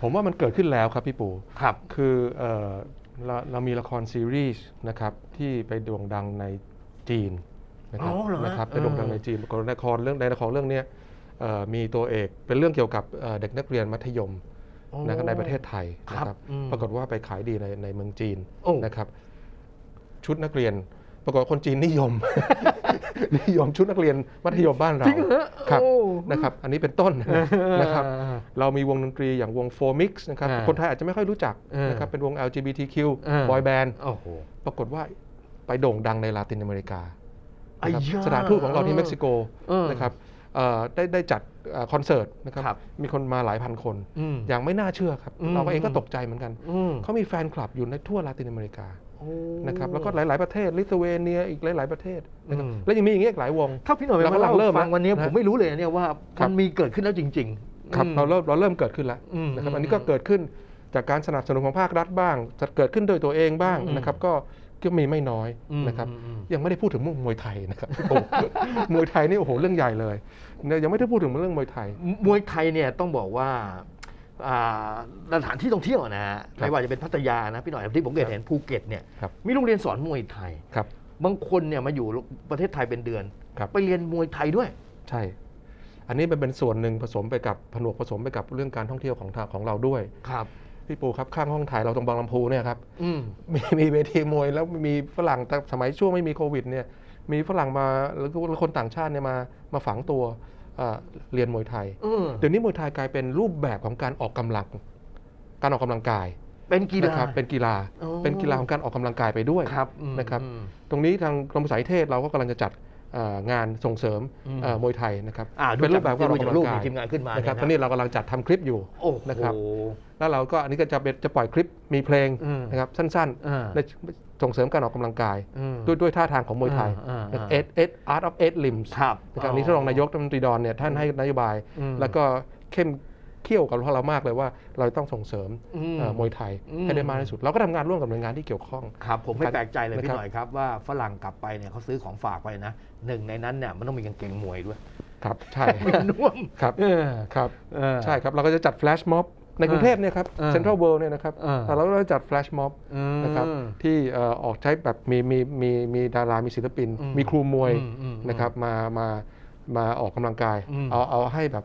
Speaker 2: ผมว่ามันเกิดขึ้นแล้วครับพี่ปู
Speaker 1: ครับ
Speaker 2: คือเอ่อเราเรามีละครซีรีส์นะครับที่ไปโด่งดังในจีนนะครับ
Speaker 1: อ๋อเหรอฮะ
Speaker 2: นะครับ
Speaker 1: เออ
Speaker 2: ไปโด่งดังในจีนปรากฏในละครเรื่องในละครเรื่องเนี้ยเอ่อมีตัวเอกเป็นเรื่องเกี่ยวกับเอ่อเด็กนักเรียนมัธยมนะครับในประเทศไทยนะค
Speaker 1: ครั
Speaker 2: รับบ
Speaker 1: อืม
Speaker 2: ปรากฏว่าไปขายดีในในเมืองจีน
Speaker 1: โอ้
Speaker 2: นะครับ ชุดนักเรียน ปรากฏว่าคนจีนนิยม นิยมชุดนักเรียนมัธยมบ้านเรา
Speaker 1: จริงเหรอ
Speaker 2: ครับ
Speaker 1: โอ้
Speaker 2: นะครับ อันนี้เป็นต้นนะครับ เรามีวงดนตรีอย่างวง Four Mix นะครับ
Speaker 1: อ่า
Speaker 2: คนไทยอาจจะไม่ค่อยรู้จัก
Speaker 1: เออ
Speaker 2: นะครับเป็นวง LGBTQ
Speaker 1: อ่า
Speaker 2: boy band
Speaker 1: โอ้โห
Speaker 2: ปรากฏว่าไปโด่งดังในลาตินอเมริกานะครับ
Speaker 1: ไอ้ยา
Speaker 2: สถานทูตของเราที่เม็กซิโก
Speaker 1: เออ
Speaker 2: นะครับเอ่อได้ได้จัดเอ่อคอนเสิร์ตนะครับ
Speaker 1: ครับ
Speaker 2: มีคนมาหลายพันคน
Speaker 1: อืม
Speaker 2: อย่างไม่น่าเชื่อครับ
Speaker 1: อืม
Speaker 2: เราเองก็ตกใจเหมือนกัน
Speaker 1: อืม
Speaker 2: เขามีแฟนคลับอยู่ในทั่วลาตินอเมริกา
Speaker 1: โอ้
Speaker 2: นะครับแล้วก็หลาย ๆ ประเทศลิทัวเวเนียอีกหลาย ๆ ประเทศนะครับ
Speaker 1: อืม
Speaker 2: แล้วยังมีอย่างเงี้ยอีกหลายวง
Speaker 1: ถ้าพี่หน่อย
Speaker 2: เรา
Speaker 1: มากำ
Speaker 2: ลัง
Speaker 1: เล่า
Speaker 2: เริ่ม
Speaker 1: ฟังวันนี้
Speaker 2: นะ
Speaker 1: ผมไม่รู้เลยเนี่ยว่า
Speaker 2: ครั
Speaker 1: มั
Speaker 2: บ
Speaker 1: นมีเกิดขึ้นแล้วจริง ๆ
Speaker 2: ครับ
Speaker 1: อืม
Speaker 2: เราเริ่มเราเริ่มเกิดขึ้นแล้ว
Speaker 1: อืม
Speaker 2: นะครับ
Speaker 1: อืม
Speaker 2: อันนี้ก็เกิดขึ้นจากการสนับสนุนของภาครัฐบ้าง จะเกิดขึ้นโดยตัวเองบ้าง
Speaker 1: อืม
Speaker 2: นะครับก็ก็มีไม่น้อย
Speaker 1: อืม
Speaker 2: นะครับ
Speaker 1: อืมอืม
Speaker 2: ยังไม่ได้พูดถึงมวยไทยนะครับโอ้โหมวยไทยนี่โอ้โหเรื่องใหญ่เลยเนี่ยยังไม่ได้พูดถึงเรื่องมวยไทย
Speaker 1: มวยไทยเนี่ยต้องบอกว่าอ่า สถานที่ท่องเที่ยวนะฮะ
Speaker 2: ครับ
Speaker 1: ไม่ว่าจะเป็นพัทยานะพี่หน่อยที่ผมเห็นเห็นภูเก็ตเนี่ย
Speaker 2: ครับ
Speaker 1: มีโรงเรียนสอนมวยไทย
Speaker 2: ครับ
Speaker 1: บางคนเนี่ยมาอยู่ประเทศไทยเป็นเดือน
Speaker 2: ครับ
Speaker 1: ไปเรียนมวยไทยด้วย
Speaker 2: ใช่ อันนี้มันเป็นส่วนหนึ่งผสมไปกับผนวกผสมไปกับเรื่องการท่องเที่ยวของทางของเราด้วย
Speaker 1: ครับ
Speaker 2: พี่ปูครับข้างห้องถ่ายเราตรงบางลำพูเนี่ยครับ
Speaker 1: อืม
Speaker 2: มีมีเวทีมวยแล้วมีฝรั่งแต่สมัยช่วงไม่มีโควิดเนี่ยมีฝรั่งมาแล้วก็คนต่างชาติเนี่ยมามาฝังตัว เอ่อเรียนมวยไทย
Speaker 1: เออ
Speaker 2: เดี๋ยวนี้มวยไทยกลายเป็นรูปแบบของการออกกำลัง การออกกำลังกาย
Speaker 1: เป็นกีฬา
Speaker 2: นะครับเป็นกีฬา
Speaker 1: อ๋อ
Speaker 2: เป็นกีฬาของการออกกำลังกายไปด้วย
Speaker 1: ครับอืม
Speaker 2: นะครับ
Speaker 1: อืม
Speaker 2: ตรงนี้ทางกรมสายเทศเราก็กำลังจะจัดเอ่อ งานส่งเสริม
Speaker 1: อืม
Speaker 2: เอ่อมวยไทยนะครับ
Speaker 1: อ่าดู
Speaker 2: เป็นรู
Speaker 1: จาก
Speaker 2: ปแบบการอ
Speaker 1: ดู
Speaker 2: อก
Speaker 1: จาก
Speaker 2: กำลั
Speaker 1: รูป
Speaker 2: งกา
Speaker 1: มี
Speaker 2: ย
Speaker 1: ทีมงานขึ้นมา
Speaker 2: นะครับ
Speaker 1: เย
Speaker 2: ตอนนี้เรากำลังจัดทำคลิปอยู่
Speaker 1: โอ้โห
Speaker 2: นะครับแล้วเราก็อันนี้ก็จะเป็นจะปล่อยคลิปมีเพลง
Speaker 1: อืม
Speaker 2: นะครับสั้น
Speaker 1: อ่า
Speaker 2: ๆในส่งเสริมการออกกำลังกาย
Speaker 1: อืม
Speaker 2: ด้วยด้วยท่าทางของมวยไทย
Speaker 1: อ่าอ่า
Speaker 2: เอสเอสอาร์ตออฟเอสลิมส์
Speaker 1: ครับ
Speaker 2: นะครับอันนี้ท่านรองนายกรัฐมนตรีดอนเนี่ยท่านให้นโยบาย
Speaker 1: อืม
Speaker 2: แล้วก็เข้ม เขี่ยวกับเรามากเลยว่าเราต้องส่งเสริม
Speaker 1: อืม
Speaker 2: เอ่อมวยไทย
Speaker 1: อืม
Speaker 2: ให้ได้มากที่สุด เราก็ทำงานร่วมกับหน่วยงานที่เกี่ยวข้อง
Speaker 1: ครับผมไม่
Speaker 2: ครับ
Speaker 1: แปลกใจเลยพี่
Speaker 2: นะครับ
Speaker 1: หน่อยครับว่าฝรั่งกลับไปเนี่ยเขาซื้อของฝากไปนะหนึ่งในนั้นเนี่ยมันต้องมีกางเกงมวยด้วย
Speaker 2: ครับใช่
Speaker 1: มีน่วม
Speaker 2: ครับ
Speaker 1: เออ
Speaker 2: ครับ
Speaker 1: เออ
Speaker 2: ใช่ครับเราก็จะจัดแฟลชม็อบในกรุงเทพเนี่ยครับ
Speaker 1: เออ
Speaker 2: เซ็นทรัลเวิลด์เนี่ยนะครับ
Speaker 1: เออ
Speaker 2: แต่เราก็จะจัดแฟลชม็อบ
Speaker 1: อืม
Speaker 2: นะครับที่เอ่อออกใช้แบบมีมีมีมีดารามีศิลปิน
Speaker 1: อืม
Speaker 2: มีครูมวย
Speaker 1: อืมอืม
Speaker 2: นะครับมามามาออกกำลังกาย
Speaker 1: อืม
Speaker 2: เอาเอาให้แบบ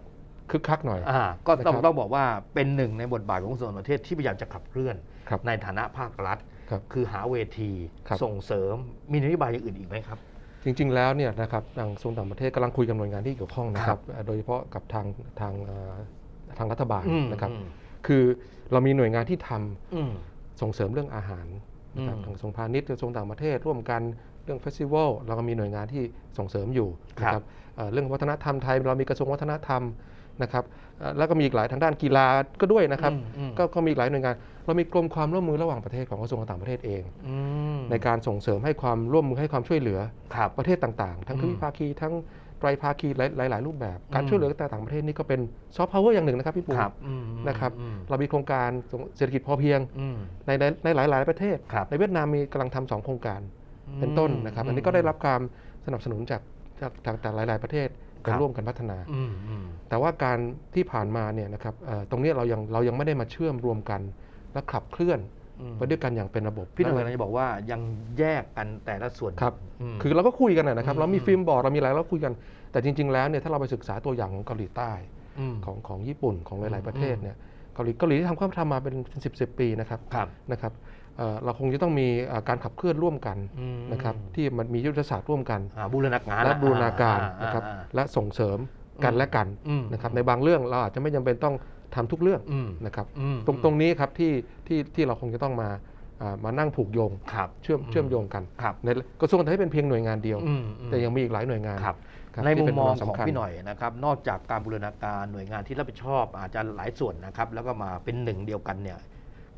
Speaker 2: คึกคักหน่อย
Speaker 1: อ่าก็ต้อง
Speaker 2: นะครับ
Speaker 1: ต้องบอกว่าเป็นหนึ่งในบทบาทของกระทรวงต่างประเทศที่พยายามจะขับเคลื่อน
Speaker 2: ครับ
Speaker 1: ในฐานะภาครัฐ
Speaker 2: ครับ
Speaker 1: คือหาเวที
Speaker 2: ครับ
Speaker 1: ส่งเสริมมีนโยบายอย่างอื่นอีกไหมครับ
Speaker 2: จริงๆแล้วเนี่ยนะครับทางกระทรวงต่างประเทศกำลังคุยกับหน่วยงานที่เกี่ยวข้องนะค
Speaker 1: ครั
Speaker 2: รับบเอ่อโดยเฉพาะกับทางทางเอ่อทางรัฐบาล
Speaker 1: อืม
Speaker 2: นะครับ
Speaker 1: อืม
Speaker 2: คือเรามีหน่วยงานที่ทำ
Speaker 1: อืม
Speaker 2: ส่งเสริมเรื่องอาหารนะครับ
Speaker 1: อืม
Speaker 2: ทางกระทรวงพาณิชย์กระทรวงต่างประเทศร่วมกันเรื่องเฟสติวัลเราก็มีหน่วยงานที่ส่งเสริมอยู่นะค
Speaker 1: ครั
Speaker 2: รับบเอ่อเรื่องวัฒนธรรมไทยเรามีกระทรวงวัฒนธรรม นะครับเอ่อแล้วก็มีอีกหลายทางด้านกีฬาก็ด้วยนะครับ
Speaker 1: อืมอืม
Speaker 2: ก็ก็มีอีกหลายหน่วยงาน เรามีกรมความร่วมมือระหว่างประเทศของกระทรวงการต่างประเทศเอง
Speaker 1: อืม
Speaker 2: ในการส่งเสริมให้ความร่วมมือให้ความช่วยเหลือ
Speaker 1: ครับ
Speaker 2: ประเทศต่างๆ ทั้ง
Speaker 1: อืม
Speaker 2: ทวิภาคีทั้งไตรภาคีหลายหลายๆรูปแบบ การ
Speaker 1: อืม
Speaker 2: ช่วยเหลือต่างประเทศนี่ก็เป็นซอฟต์พาวเวอร์อย่างหนึ่งนะครับพี่ปู
Speaker 1: ครับอืม
Speaker 2: นะครับ
Speaker 1: อืม
Speaker 2: เรามีโครงการเศรษฐกิจพอเพียง
Speaker 1: อืม
Speaker 2: ในในในหลายหลาย ๆประเทศ
Speaker 1: ครับ
Speaker 2: ในเวียดนามมีกำลังทำสองโครงการเป็นต้นนะครับ อันนี้ก็ได้รับการสนับสนุนจากจากจากจากหลาย ๆประเทศ
Speaker 1: ครั
Speaker 2: การ
Speaker 1: บ
Speaker 2: ร่วมกันพัฒนา
Speaker 1: อืมอืม
Speaker 2: แต่ว่าการที่ผ่านมาเนี่ยนะครับเอ่อตรงเนี้ยเรายังเรายังไม่ได้มาเชื่อมรวมกัน และขับเคลื่อน
Speaker 1: อืม
Speaker 2: ไปด้วยกันอย่างเป็นระบบ
Speaker 1: พี่หนุ่ม
Speaker 2: และ
Speaker 1: กำลังจะบอกว่ายังแยกกันแต่ละส่วน
Speaker 2: ครับ
Speaker 1: ม
Speaker 2: คือเราก็คุยกันนะนะครับ
Speaker 1: อืม
Speaker 2: เรามีฟิล์มบอร์ดเรามีอะไรเราคุยกัน แต่จริง ๆ แล้วเนี่ยถ้าเราไปศึกษาตัวอย่างของเกาหลีใต้
Speaker 1: ม
Speaker 2: ของของญี่ปุ่นของหลาย ๆ ประเทศ
Speaker 1: อืม
Speaker 2: เนี่ยเกาหลีเกาหลีที่ทำความทำมาเป็นสิบสิบปีนะครับ
Speaker 1: ครับ
Speaker 2: นะครับ เอ่อเราคงจะต้องมีเอ่อการขับเคลื่อนร่วมกัน
Speaker 1: อืม
Speaker 2: นะครับที่มันมียุทธศาสตร์ร่วมกัน
Speaker 1: อ่าบูรณาการ
Speaker 2: และบูรณาการ
Speaker 1: อ่
Speaker 2: นะครับ
Speaker 1: อ่า
Speaker 2: และส่งเสริมกัน
Speaker 1: อืม
Speaker 2: และกัน
Speaker 1: อืม
Speaker 2: นะครับในบางเรื่องเราอาจจะไม่จำเป็นต้องทำทุกเรื่อง
Speaker 1: อืม
Speaker 2: นะครับ
Speaker 1: อืม
Speaker 2: ตรงตรงนี้ครับที่ที่ที่เราคงจะต้องมาอ่ามานั่งผูกโยง
Speaker 1: ครับ
Speaker 2: เชื่อมเชื่อมโยงกัน
Speaker 1: ครับ
Speaker 2: ในกระทรวงการต่างประเทศเป็นเพียงหน่วยงานเดียว
Speaker 1: อืมอืม
Speaker 2: แต่ยังมีอีกหลายหน่วยงาน
Speaker 1: ครับ
Speaker 2: ครับ
Speaker 1: ในมุม
Speaker 2: ที่เป็
Speaker 1: มอง
Speaker 2: กำลั
Speaker 1: ของ
Speaker 2: สำคัญ
Speaker 1: พี่หน่อยนะครับ นอกจากการบูรณาการหน่วยงานที่รับผิดชอบอาจจะหลายส่วนนะครับ แล้วก็มาเป็นหนึ่งเดียวกันเนี่ย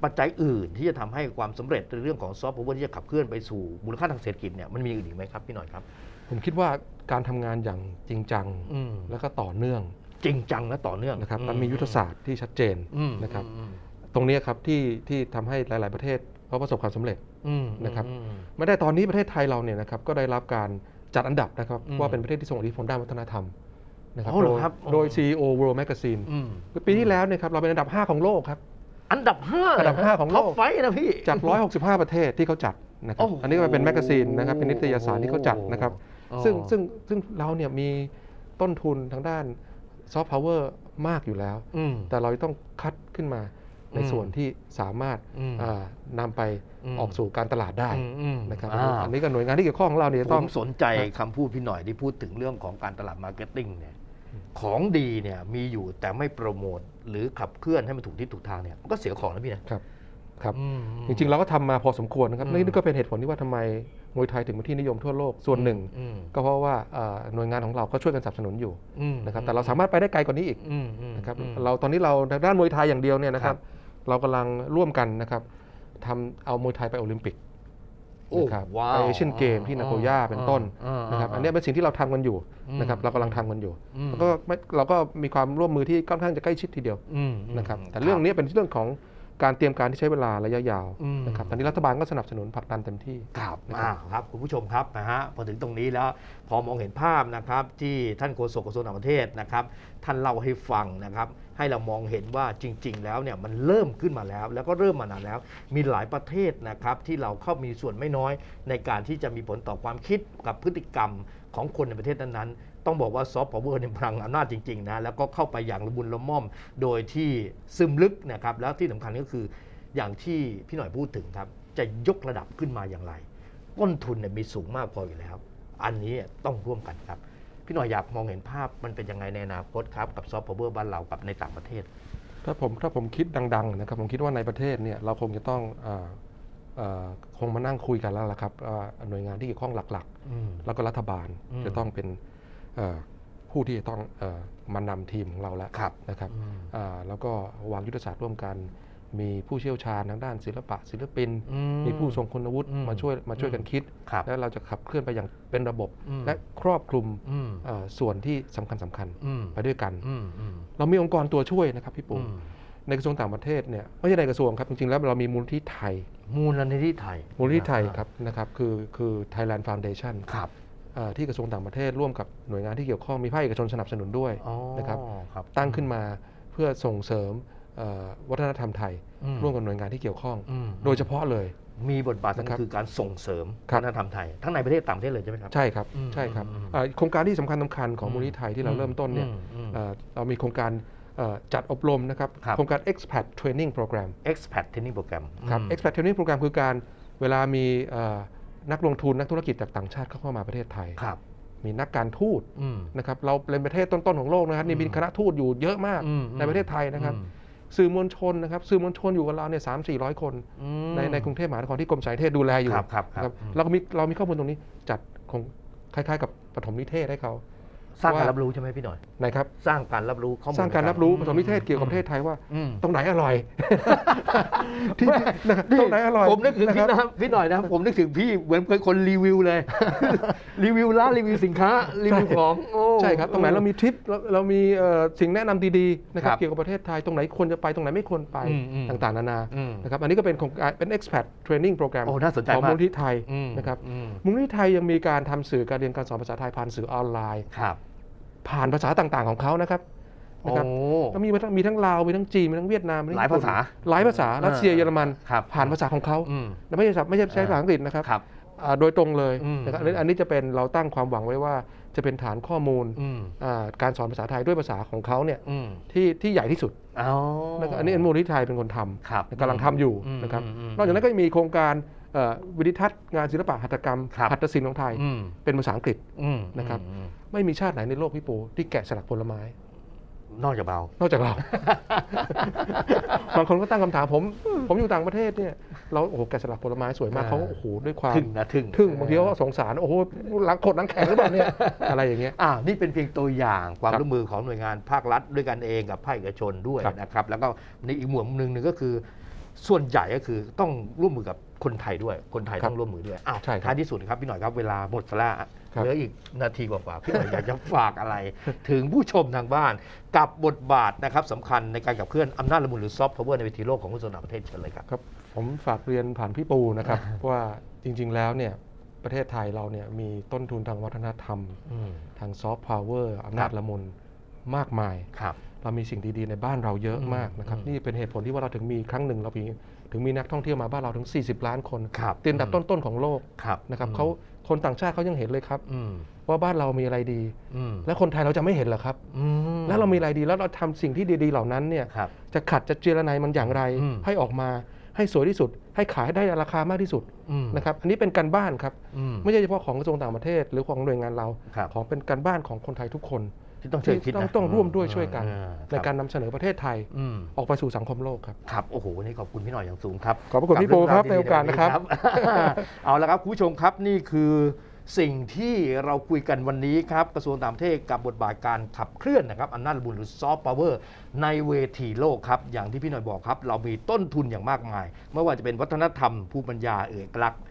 Speaker 1: ปัจจัยอื่นที่จะทำให้ความสำเร็จในเรื่องของซอฟต์พาวเวอร์ที่จะขับเคลื่อนไปสู่มูลค่าทางเศรษฐกิจเนี่ยมันมีอื่นอีกไหมครับพี่หน่อยครับ
Speaker 2: ผมคิดว่าการทำงานอย่างจริงจัง
Speaker 1: อืม
Speaker 2: แล้วก็ต่อเนื่อง
Speaker 1: จริงจังและต่อเนื่อง
Speaker 2: นะครับ
Speaker 1: อื
Speaker 2: มันมียุทธศาสตร์ที่ชัดเจน
Speaker 1: อืม
Speaker 2: นะครับ
Speaker 1: อืม
Speaker 2: ตรงนี้ครับที่ที่ทำให้หลาย ๆประเทศเขาประสบความสำเร็จ
Speaker 1: อืม
Speaker 2: นะครับ
Speaker 1: อืม
Speaker 2: ไม่ได้ตอนนี้ประเทศไทยเราเนี่ยนะครับก็ได้รับการจัดอันดับนะครับ
Speaker 1: อืม
Speaker 2: ว่าเป็นประเทศที่ทรงอิทธิพลด้านวัฒนธรรมนะครับ
Speaker 1: อ๋อเหร
Speaker 2: โด
Speaker 1: อยครับอ๋อ
Speaker 2: โดย CEO World Magazine
Speaker 1: อืม
Speaker 2: ปีที่แล้วเนี่ยครับเราเป็นอันดับ 5 ของโลกครับ
Speaker 1: อันดับห้า
Speaker 2: อันดับห้าของโลก
Speaker 1: ท็อปไฟว์นะพี่
Speaker 2: จาก 165 ประเทศที่เขาจัดนะครั
Speaker 1: โอ้
Speaker 2: บ
Speaker 1: โห
Speaker 2: อันนี้ก็เป็นแมกกาซีนนะครับเป็นนิตยสารที่เขาจัดนะครับ
Speaker 1: อ๋อ
Speaker 2: ซึ่งซึ่งซึ่งเราเนี่ยมีต้นทุนทางด้านซอฟต์พาวเวอร์มากอยู่แล้ว
Speaker 1: อืม
Speaker 2: แต่เราต้องคัดขึ้นมาใน
Speaker 1: อืม
Speaker 2: ส่วนที่สามารถ
Speaker 1: อืม
Speaker 2: อ่านำไป
Speaker 1: อืม
Speaker 2: ออกสู่การตลาดได้
Speaker 1: อืมอืม
Speaker 2: นะครับ
Speaker 1: อ่า
Speaker 2: อันนี้ก็หน่วยงานที่เกี่ยวข้องของเราเนี่ย
Speaker 1: ผ
Speaker 2: ต้อง
Speaker 1: มสนใจ
Speaker 2: ครับ
Speaker 1: คำพูดพี่หน่อยที่พูดถึงเรื่องของการตลาดมาร์เก็ตติ้งเนี่ย ของดีเนี่ยมีอยู่แต่ไม่โปรโมท หรือขับเคลื่อนให้มันถูกที่ถูกทางเนี่ยมันก็เสียของนะพี่นะครับ
Speaker 2: ครับ
Speaker 1: อืม
Speaker 2: จริงๆเราก็ทำมาพอสมควรนะครับ
Speaker 1: อืม
Speaker 2: นี่ก็เป็นเหตุผลที่ว่าทำไมมวยไทยถึงเป็นที่นิยมทั่วโลกส่วนหนึ่ง
Speaker 1: อืม
Speaker 2: ก็เพราะว่าเอ่อหน่วยงานของเราก็ช่วยกันสนับสนุนอยู่
Speaker 1: อืม
Speaker 2: นะครับแต่เราสามารถไปได้ไกลกว่านี้อีก
Speaker 1: อืมอืม
Speaker 2: นะครับ
Speaker 1: อืม
Speaker 2: เราตอนนี้เราทางด้านมวยไทยอย่างเดียวเนี่ยนะค
Speaker 1: ครั
Speaker 2: รับบเรากำลังร่วมกันนะครับทำเอามวยไทยไปโอลิมปิก
Speaker 1: โอ้
Speaker 2: นะครับ
Speaker 1: ว้าว
Speaker 2: ไปเอเชียนเกมที่นาโกย่าเป็นต้น
Speaker 1: อ่า
Speaker 2: นะครับ
Speaker 1: อ่า
Speaker 2: อันนี้เป็นสิ่งที่เราทำกันอยู่
Speaker 1: อืม
Speaker 2: นะครับเรากำลังทำกันอยู่
Speaker 1: อืม
Speaker 2: แล้วก็ไม่เราก็มีความร่วมมือที่ค่อนข้างจะใกล้ชิดทีเดียว
Speaker 1: อืม
Speaker 2: นะครับแต่เรื่องนี้เป็นเรื่องของการเตรียมการที่ใช้เวลาระยะยาว
Speaker 1: อืม
Speaker 2: นะครับตอนนี้รัฐบาลก็สนับสนุนผลักดันเต็มที่
Speaker 1: ครับ
Speaker 2: นะครับ
Speaker 1: อ่าครับ คุณผู้ชมครับนะฮะพอถึงตรงนี้แล้วพอมองเห็นภาพนะครับที่ท่านโฆษกกระทรวงต่างประเทศนะครับ ท่านเล่าให้ฟังนะครับ ให้เรามองเห็นว่าจริง ๆ แล้วเนี่ยมันเริ่มขึ้นมาแล้ว แล้วก็เริ่มมานานแล้ว มีหลายประเทศนะครับที่เราเข้ามีส่วนไม่น้อย ในการที่จะมีผลต่อความคิดกับพฤติกรรมของคนในประเทศนั้นๆ ต้องบอกว่าซอฟต์พาวเวอร์เนี่ยพลังอำนาจจริง ๆ นะ แล้วก็เข้าไปอย่างละมุนละม่อม โดยที่ซึมลึกนะครับ แล้วที่สำคัญก็คืออย่างที่พี่หน่อยพูดถึงครับ จะยกระดับขึ้นมาอย่างไร ต้นทุนเนี่ยมีสูงมากพออยู่แล้ว อันนี้ต้องร่วมกันครับ พี่หน่อยอยากมองเห็นภาพมันเป็นยังไงในอนาคตครับ กับซอฟต์พาวเวอร์บ้านเรากับในต่างประเทศ
Speaker 2: ถ้าผมถ้าผมคิดดังๆนะครับผมคิดว่าในประเทศเนี่ยเราคงจะต้องเออเอ่อคงมานั่งคุยกันแล้วล่ะครับว่าหน่วยงานที่เกี่ยวข้องหลัก
Speaker 1: อืม
Speaker 2: ๆแล้วก็รัฐบาล
Speaker 1: อืม
Speaker 2: จะต้องเป็นเอ่อผู้ที่จะต้องเอ่อมานำทีมของเราแล้ว
Speaker 1: ครับ
Speaker 2: นะครับ
Speaker 1: อืม
Speaker 2: อ่าแล้วก็วางยุทธศาสตร์ร่วมกัน มีผู้เชี่ยวชาญทางด้านศิลปะศิลปิน
Speaker 1: อื
Speaker 2: มีผู้ทรงคุณวุฒิ
Speaker 1: อืม
Speaker 2: มาช่วยมาช่วยกันคิด
Speaker 1: ครับ
Speaker 2: แล้วเราจะขับเคลื่อนไปอย่างเป็นระบบ
Speaker 1: อืม
Speaker 2: และครอบคลุม
Speaker 1: อืม
Speaker 2: เอ่อส่วนที่สำคัญสคัญๆ
Speaker 1: อืม
Speaker 2: ไปด้วยกัน
Speaker 1: อืมอืม
Speaker 2: เรามีองค์กรตัวช่วยนะครับพี่
Speaker 1: อื
Speaker 2: ปู่
Speaker 1: ม
Speaker 2: ในกระทรวงต่างประเทศเนี่ยไม่ใช่ในกระทรวงครับจริงๆแล้วเรามีมูลที่ไทย
Speaker 1: มูลนิธิไทย
Speaker 2: มูลที่ไทยครับนะครับคือคือ Thailand Foundation
Speaker 1: ครับ
Speaker 2: เอ่อที่กระทรวงต่างประเทศร่วมกับหน่วยงานที่เกี่ยวข้องมีภาคเอกชนสนับสนุนด้วย
Speaker 1: อ๋อ
Speaker 2: นะครับ
Speaker 1: ครับ
Speaker 2: ตั้งขึ้นมาเพื่อส่งเสริมเอ่อ วัฒนธรรมไทย
Speaker 1: อืม
Speaker 2: ร่วมกับหน่วยงานที่เกี่ยวข้อง
Speaker 1: อืม
Speaker 2: โดยเฉพาะเลย
Speaker 1: มีบทบาทสำคั
Speaker 2: นะครั
Speaker 1: ญ
Speaker 2: บ
Speaker 1: คือการส่งเสริม
Speaker 2: ครับ
Speaker 1: วัฒนธรรมไทย ทั้งในประเทศต่างประเทศเลยใช่ไหมครับ
Speaker 2: ใช่ครับ
Speaker 1: อืม
Speaker 2: ใช่ครับ
Speaker 1: อืม
Speaker 2: เอ่อโครงการที่สำคัญสำคัญของมูลนิธิไทยที่เราเริ่มต้นเนี่ย
Speaker 1: อืมอืม
Speaker 2: เอ่อเรามีโครงการเอ่อจัดอบรมนะครับ
Speaker 1: ครับ
Speaker 2: โครงการ expat training program
Speaker 1: expat training program
Speaker 2: ครับ
Speaker 1: อืม
Speaker 2: expat training program คือการเวลามีเอ่อนักลงทุนนักธุรกิจจากต่างชาติเข้ามาประเทศไทย
Speaker 1: ครับ
Speaker 2: มีนักการทูต
Speaker 1: อืม
Speaker 2: นะครับเราเป็นประเทศต้นๆของโลกนะครับนี่มีคณะทูตอยู่เยอะมาก
Speaker 1: อืม
Speaker 2: ในประเทศไทยนะครับ
Speaker 1: อืม
Speaker 2: สื่อมวลชนนะครับสื่อมวลชนอยู่กับเราเนี่ยสามสี่ร้อยคน
Speaker 1: อืม
Speaker 2: ในในกรุงเทพมหานครที่กรมสายเทศดูแลอยู่
Speaker 1: ครับครับครับ
Speaker 2: นะ
Speaker 1: อืม
Speaker 2: เราก็มีเรามีข้อมูลตรงนี้จัดคงคล้ายๆ กับปฐมนิเทศให้เขา
Speaker 1: สร้างการ
Speaker 2: ว่า
Speaker 1: รับรู้ใช่ไหมพี่หน่อย
Speaker 2: นะครับ
Speaker 1: สร้างการรับรู้ข้อมูล
Speaker 2: สร้างการรับรู้
Speaker 1: อื
Speaker 2: ปฐมนิเทศเกี่ยวกับประเทศไทยว่า
Speaker 1: อืม
Speaker 2: ตรงไหนอร่อยที่
Speaker 1: แม่
Speaker 2: นะครับตรงไหนอร่อย
Speaker 1: ผมนึกถึง
Speaker 2: นะค
Speaker 1: พี่
Speaker 2: รับ
Speaker 1: นะพี่หน่อยนะผมนึกถึงพี่เหมือนเป็นคนรีวิวเลย รีวิวร้านรีวิวสินค้ารีวิวของโอ้
Speaker 2: ใช่ครับตรงไหนเรามีทริปเราเรามีเอ่อสิ่งแนะนำดีๆนะครับ
Speaker 1: ครับ
Speaker 2: เกี่ยวกับประเทศไทยตรงไหนควรจะไปตรงไหนไม่ควรไป
Speaker 1: อืมอืม
Speaker 2: ต่างๆนานา
Speaker 1: อืม
Speaker 2: นะครับอันนี้ก็เป็นของเป็น expat training program
Speaker 1: โอ้น่าสนใจ
Speaker 2: ของ
Speaker 1: มาก
Speaker 2: มูลที่ไทย
Speaker 1: อืม
Speaker 2: นะครับ
Speaker 1: อืม
Speaker 2: มูลที่ไทยยังมีการทำสื่อการเรียนการสอนภาษาไทยผ่านสื่อออนไลน์
Speaker 1: ครับ
Speaker 2: ผ่านภาษาต่างๆของเขานะครับ
Speaker 1: โอ้
Speaker 2: นะครับก็มีมีทั้งลาวมีทั้งจีนมีทั้งเวียดนามมีทั้ง
Speaker 1: หลาย
Speaker 2: ญี่ปุ่น
Speaker 1: ภาษา
Speaker 2: หลายภาษารัสเซียเยอรมัน
Speaker 1: ครับ
Speaker 2: ผ่านภาษาของเขา
Speaker 1: อืม
Speaker 2: และไม่ใช่ไม่ใช่ใช้ภาษาอังกฤษนะครับ
Speaker 1: ครับ
Speaker 2: อ่าโดยตรงเลย
Speaker 1: อืม
Speaker 2: นะครับอันนี้อันนี้จะเป็นเราตั้งความหวังไว้ว่าจะเป็นฐานข้อมูล
Speaker 1: อืม
Speaker 2: อ่าการสอนภาษาไทยด้วยภาษาของเขาเนี่ย
Speaker 1: อืม
Speaker 2: ที่ที่ใหญ่ที่สุด
Speaker 1: อ๋อ
Speaker 2: นะครับอันนี้มูลที่ไทยเป็นคนท
Speaker 1: ครับำ
Speaker 2: กำลังทำอยู่
Speaker 1: อืม
Speaker 2: นะครับ
Speaker 1: อืมอืม
Speaker 2: นอกจากนั้นก็จะมีโครงการเอ่อ วิดิทัศน์งานศิลปะหัตถกรรม
Speaker 1: ครับ
Speaker 2: หัตถศิลป์ของไทย
Speaker 1: อืม
Speaker 2: เป็นภาษาอังกฤษ
Speaker 1: อืม
Speaker 2: นะครับ
Speaker 1: อืม
Speaker 2: ไม่มีชาติไหนในโลกพี่ปูที่แกะสลักผลไม้
Speaker 1: นอกจากเรา
Speaker 2: นอกจากเรา บางคนก็ตั้งคำถามผม ผมอยู่ต่างประเทศเนี่ย เราโอ้โหแกะสลักผลไม้สวยมาก
Speaker 1: อ่า
Speaker 2: เขาก็โอ้โหด้วยความ
Speaker 1: ทึ่งนะทึ่ง
Speaker 2: ทึ่งบางทีเขาก็สงสาร โอ้โหหลังขดหลังแข็งหรือเปล่าเนี่ย อะไรอย่างเงี้ย
Speaker 1: อ่า นี่เป็นเพียงตัวอย่างความ
Speaker 2: ครับ
Speaker 1: ร่วมมือของหน่วยงานภาครัฐด้วยกันเองกับภาคเอกชนด้วย
Speaker 2: ครับ
Speaker 1: นะครับ แล้วก็ในอีกมุมหนึ่งหนึ่งก็คือ ส่วนใหญ่ก็คือต้องร่วมมือกับ คนไทยด้วย คนไทย
Speaker 2: ครับ
Speaker 1: ต้องร่วมมือด้วยอ้าว
Speaker 2: ใช่ครับ
Speaker 1: ท้ายที่สุดครับพี่หน่อยครับเวลาหมดแล้ว
Speaker 2: ครับ
Speaker 1: เหลืออีกนาทีกว่าๆพี่หน่อยอยากจะฝากอะไร ถึงผู้ชมทางบ้านกับบทบาทนะครับสำคัญในการขับเคลื่อนอำนาจละมุนหรือซอฟต์พาวเวอร์ในเวทีโลกของผู้สนับประเทศเชิญเลยครับ
Speaker 2: ครับ ผมฝากเรียนผ่านพี่ปูนะครับ ว่าจริง ๆ แล้วเนี่ยประเทศไทยเราเนี่ยมีต้นทุนทางวัฒนธรรม
Speaker 1: อืม
Speaker 2: ทางซอฟต์พาวเวอร์อำนาจละมุนมากมาย
Speaker 1: ครับ
Speaker 2: เรามีสิ่งดีๆในบ้านเราเยอะ
Speaker 1: อืม
Speaker 2: มากนะครับ
Speaker 1: อืม
Speaker 2: นี่เป็นเหตุผลที่ว่าเราถึงมีครั้งหนึ่งเรามีถึงมีนักท่องเที่ยวมาบ้านเราถึง 40 ล้านคน
Speaker 1: ครับ
Speaker 2: ติดอันดับต้นๆของโลก
Speaker 1: ครับ
Speaker 2: นะครับ
Speaker 1: อืม
Speaker 2: เขาคนต่างชาติเขายังเห็นเลยครับ
Speaker 1: อืม
Speaker 2: ว่าบ้านเรามีอะไรดี
Speaker 1: อืม
Speaker 2: และคนไทยเราจะไม่เห็นเหรอครับ
Speaker 1: อืม
Speaker 2: แล้วเรามีอะไรดีแล้วเราทำสิ่งที่ดีๆเหล่านั้นเนี่ย
Speaker 1: ครับ
Speaker 2: จะขัดจะเจรนายมันอย่างไร
Speaker 1: อืม
Speaker 2: ให้ออกมาให้สวยที่สุด ให้ขายได้ราคามากที่สุด
Speaker 1: อืม
Speaker 2: นะครับอันนี้เป็นการบ้านครับ
Speaker 1: อืม
Speaker 2: ไม่ใช่เฉพาะของกระทรวงต่างประเทศ หรือของหน่วยงานเรา
Speaker 1: ครับ
Speaker 2: ของเป็นการบ้านของคนไทยทุกคน
Speaker 1: ที่ต้องช่วยคิด
Speaker 2: ต้อง
Speaker 1: นะ
Speaker 2: ต้องร่วมด้วยช่วยกัน
Speaker 1: อ่
Speaker 2: ในการนำเสนอประเทศไทย
Speaker 1: อืม
Speaker 2: ออกไปสู่สังคมโลกครับ
Speaker 1: ครับโอ้โหวันนี้ขอบคุณพี่หน่อยอย่างสูงครับ
Speaker 2: ขอบพระคุณพี่ปูครับ
Speaker 1: กั
Speaker 2: ใน
Speaker 1: เง
Speaker 2: โอกาสนะครับ
Speaker 1: ดีๆเอาละครับคุณผู้ชมครับนี่คือสิ่งที่เราคุยกันวันนี้ครับกระทรวงต่างประเทศกับบทบาทการขับเคลื่อนนะครับอำนาจบุญหรือซอฟต์พาวเวอร์ในเวทีโลกครับ อย่างที่พี่หน่อยบอกครับ เรามีต้นทุนอย่างมากมาย ไม่ว่าจะเป็นวัฒนธรรมภูมิปัญญาเอกลักษณ์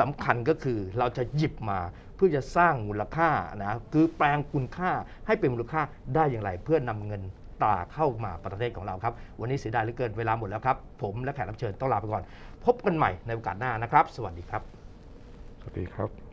Speaker 1: สำคัญก็คือเราจะหยิบมาเพื่อจะสร้างมูลค่านะคือแปลงคุณค่าให้เป็นมูลค่าได้อย่างไร เพื่อนำเงินตราเข้ามาประเทศของเราครับ วันนี้เสียดายเหลือเกินเวลาหมดแล้วครับ ผมและแขกรับเชิญต้องลาไปก่อน พบกันใหม่ในโอกาสหน้านะครับ สวัสดีครับ
Speaker 2: สวัสดีครับ